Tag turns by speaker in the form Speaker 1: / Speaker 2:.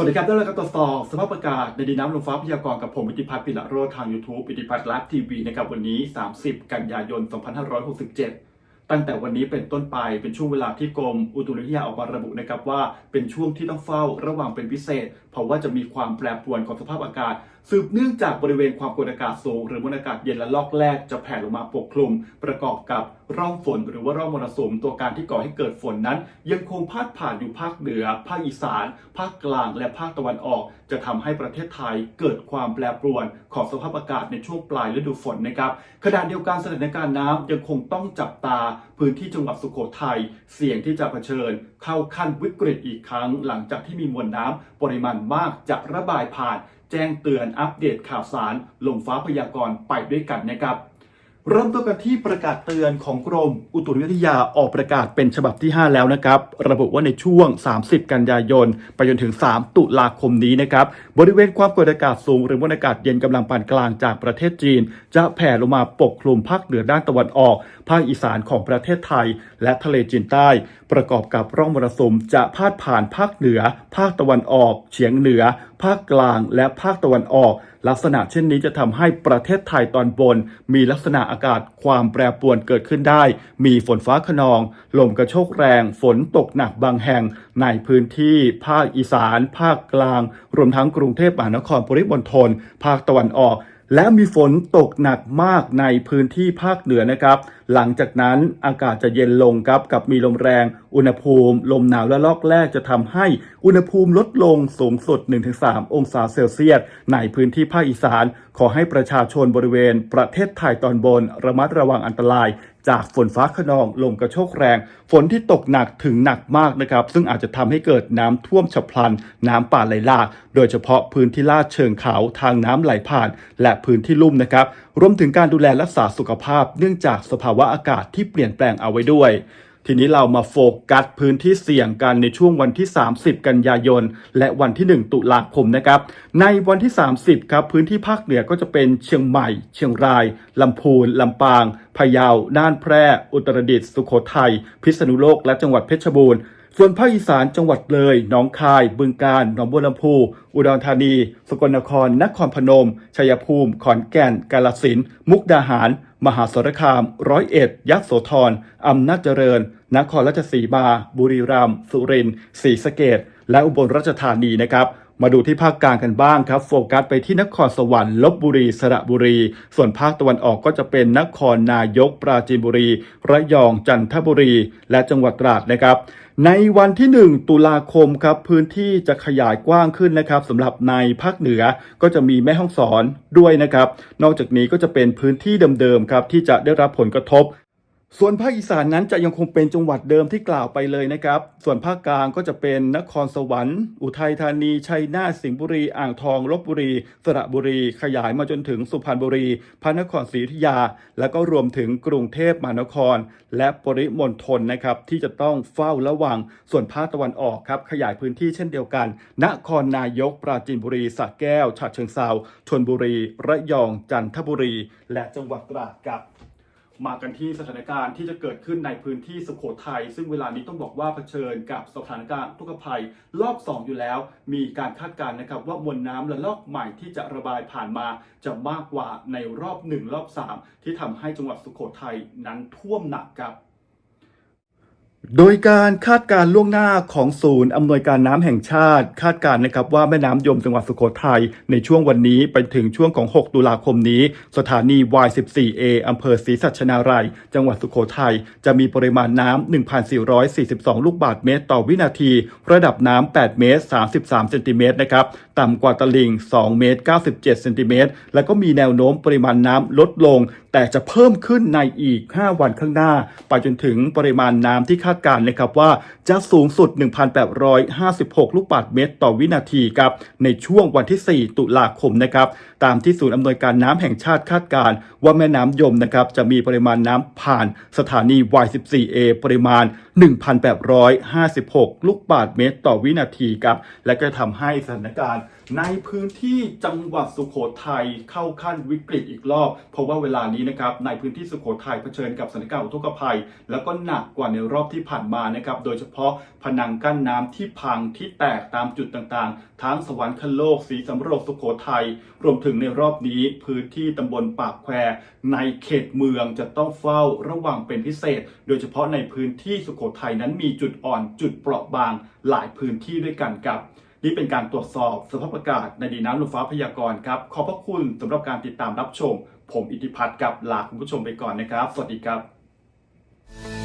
Speaker 1: สวัสดีครับได้เรื่องการตรวจสอบสภาพอากาศในดินน้ำลมฟ้าพยากรณ์กับผมอิทธิพัฒน์ปิละโรธทาง YouTube อิทธิพัฒน์ไลฟ์ทีวีนะครับวันนี้ 30 กันยายน 2567 ตั้งแต่วันนี้เป็นต้นไปเป็นช่วงเวลาที่กรมอุตุนิยมวิทยาออกมาระบุนะครับว่าเป็นช่วงที่ต้องเฝ้าระวังเป็นพิเศษ เพราะว่าจะมีความแปรปรวนของสภาพอากาศสืบเนื่องจากบริเวณความกดอากาศสูง หรือมวลอากาศเย็นและลอกแรกจะแผ่ลงมาปกคลุม ประกอบกับร่องฝนหรือว่าร่องมรสุมตัวการที่ก่อให้เกิดฝนนั้น ยังคงพาดผ่านอยู่ภาคเหนือ ภาคอีสาน ภาคกลางและภาคตะวันออก จะทำให้ประเทศไทยเกิดความแปรปรวนของสภาพอากาศในช่วงปลายฤดูฝนนะครับขณะเดียวกันสถานการณ์น้ำยังคงต้องจับตา พื้นที่จังหวัดสุโขทัยเสี่ยงที่จะเผชิญ เข้าขั้นวิกฤตอีกครั้ง หลังจากที่มีมวลน้ำปริมาณมากจะระบายผ่าน แจ้งเตือนอัปเดตข่าวสารลมฟ้าพยากรณ์ไปด้วยกันนะครับ เริ่มต้นกันที่ประกาศเตือนของกรม อุตุนิยมวิทยาออกประกาศเป็นฉบับที่ 5 แล้วนะครับ ระบุว่าในช่วง 30 กันยายน ไปจนถึง 3 ตุลาคมนี้นะครับ บริเวณความกดอากาศสูง หรือมวลอากาศเย็นกำลังปานกลางจากประเทศจีน จะแผ่ลงมาปกคลุมภาคเหนือด้านตะวันออก ภาคอีสานของประเทศไทย และทะเลจีนใต้ ประกอบกับร่องมรสุมจะพาดผ่านภาคเหนือ ภาคตะวันออก เฉียงเหนือภาคกลางและภาคตะวันออก ลักษณะเช่นนี้จะทำให้ประเทศไทยตอนบน มีลักษณะอากาศความแปรปรวนเกิดขึ้นได้ มีฝนฟ้าขนอง ลมกระโชกแรง ฝนตกหนักบางแห่ง ในพื้นที่ภาคอีสาน ภาคกลาง รวมทั้งกรุงเทพมหานครปริมณฑลภาคตะวันออกและมีฝนตกหนักมากในพื้นที่ภาคเหนือนะครับ หลังจากนั้นอากาศจะเย็นลงครับกับมีลมแรงอุณหภูมิ ลมหนาวและลอกแรกจะทำให้อุณหภูมิลดลงสูงสุด 1-3 องศาเซลเซียส ในพื้นที่ภาคอีสาน ขอให้ประชาชนบริเวณ ประเทศไทยตอนบน ระมัดระวังอันตราย จากฝนฟ้าขนองลมกระโชกแรง ฝนที่ตกหนักถึงหนักมากนะครับ ซึ่งอาจจะทำให้เกิดน้ำท่วมฉับพลัน น้ำป่าไหลหลาก โดยเฉพาะพื้นที่ลาดเชิงเขาทางน้ำไหลผ่าน และพื้นที่ลุ่มนะครับรวมถึงการดูแลรักษาสุขภาพ เนื่องจากสภาวะอากาศที่เปลี่ยนแปลงเอาไว้ด้วย ทีนี้เรามาโฟกัสพื้นที่เสี่ยงกันในช่วงวันที่ 30 กันยายน และวันที่ 1 ตุลาคมนะครับ ในวันที่ 30 ครับ พื้นที่ภาคเหนือก็จะเป็นเชียงใหม่ เชียงราย ลำพูน ลำปาง พะเยา น่านแพร่ อุตรดิตถ์ สุโขทัย พิษณุโลก และจังหวัดเพชรบูรณ์ส่วนภาคอีสานจังหวัดเลย หนองคาย บึงกาฬ หนองบัวลำพู อุดรธานี สกลนคร นครพนม ชัยภูมิ ขอนแก่น กาฬสินธุ์ มุกดาหาร มหาสารคาม ร้อยเอ็ด ยโสธรอำนาจเจริญ นครราชสีมา บุรีรัมย์สุรินทร์ศรีสะเกดและอุบลราชธานีนะครับมาดูที่ภาคกลางกันบ้างครับ โฟกัสไปที่นครสวรรค์ลบบุรีสระบุรี ส่วนภาคตะวันออกก็จะเป็นนครนายกปราจีนบุรี ระยองจันทบุรี และจังหวัดตราดนะครับ ในวันที่ 1 ตุลาคมครับพื้นที่จะขยายกว้างขึ้นนะครับสำหรับในภาคเหนือก็จะมีแม่ห้องสอนด้วยนะครับ นอกจากนี้ก็จะเป็นพื้นที่เดิมๆครับที่จะได้รับผลกระทบ ส่วนภาคอีสานนั้นจะยังคงเป็นจังหวัดเดิมที่กล่าวไปเลยนะครับ ส่วนภาคกลางก็จะเป็นนครสวรรค์ อุทัยธานี ชัยนาท สิงห์บุรี อ่างทอง ลบบุรี สระบุรี ขยายมาจนถึงสุพรรณบุรี พระนครศรีอยุธยา แล้วก็รวมถึงกรุงเทพมหานคร และปริมณฑลนะครับที่จะต้องเฝ้าระวัง ส่วนภาคตะวันออกครับขยายพื้นที่เช่นเดียวกัน นครนายก ปราจีนบุรี สระแก้ว ฉะเชิงเทราชลบุรี ระยอง จันทบุรี และจังหวัดตราดครับ มากันที่สถานการณ์ที่จะเกิดขึ้นในพื้นที่สุโขทัยซึ่งเวลานี้ต้องบอกว่าเผชิญกับสถานการณ์ทุกภัยรอบ 2 อยู่แล้ว มีการคาดการณ์นะครับว่ามวลน้ำและลอกใหม่ที่จะระบายผ่านมาจะมากกว่าในรอบ 1 รอบ 3 ที่ทำให้จังหวัดสุโขทัยนั้นท่วมหนักครับ โดยการคาดการล่วงหน้าของศูนย์อำนวยการน้ำแห่งชาติ คาดการณ์นะครับว่าแม่น้ำยมจังหวัดสุโขทัยในช่วงวันนี้ไปถึงช่วงของ 6 ตุลาคมนี้ สถานี Y14A อำเภอศรีสัชนาลัย จังหวัดสุโขทัยจะมีปริมาณน้ำ 1,442 ลูกบาศก์เมตรต่อวินาที ระดับน้ำ 8 เมตร 33 เซนติเมตรนะครับ ต่ำกว่าตลิ่ง 2 เมตร 97 เซนติเมตร แล้วก็มีแนวโน้มปริมาณน้ำลดลงแต่จะเพิ่มขึ้นในอีก 5 วันข้างหน้า ไปจนถึงปริมาณน้ำที่คาดการณ์นะครับว่าจะสูงสุด 1,856 ลูกบาศก์เมตรต่อวินาทีครับในช่วงวันที่ 4 ตุลาคมนะครับตามที่ศูนย์อำนวยการน้ำแห่งชาติคาดการณ์ว่าแม่น้ำยมนะครับจะมีปริมาณน้ำผ่านสถานี Y14A ปริมาณ 1,856 ลูกบาศก์เมตรต่อวินาทีครับ และก็ทำให้สถานการณ์ในพื้นที่จังหวัดสุโขทัยเข้าขั้นวิกฤตอีกรอบ เพราะว่าเวลานี้นะครับในพื้นที่สุโขทัยเผชิญกับสถานการณ์อุทกภัย แล้วก็หนักกว่าในรอบที่ผ่านมานะครับ โดยเฉพาะผนังกั้นน้ำที่พังที่แตกตามจุดต่างๆ ทั้งสวรรคโลกสีสำโรงสุโขทัยรวมถึงในรอบนี้พื้นที่ตำบลปากแควในเขตเมืองจะต้องเฝ้าระวังเป็นพิเศษ โดยเฉพาะในพื้นที่สุโขทัยนั้นมีจุดอ่อนจุดเปราะบางหลายพื้นที่ด้วยกันครับนี่เป็นการตรวจสอบสภาพอากาศในดีน้ำลมฟ้าพยากรณ์ครับขอบพระคุณสำหรับการติดตามรับชม ผมอิทธิพัฒน์กับลาคุณผู้ชมไปก่อนนะครับ สวัสดีครับ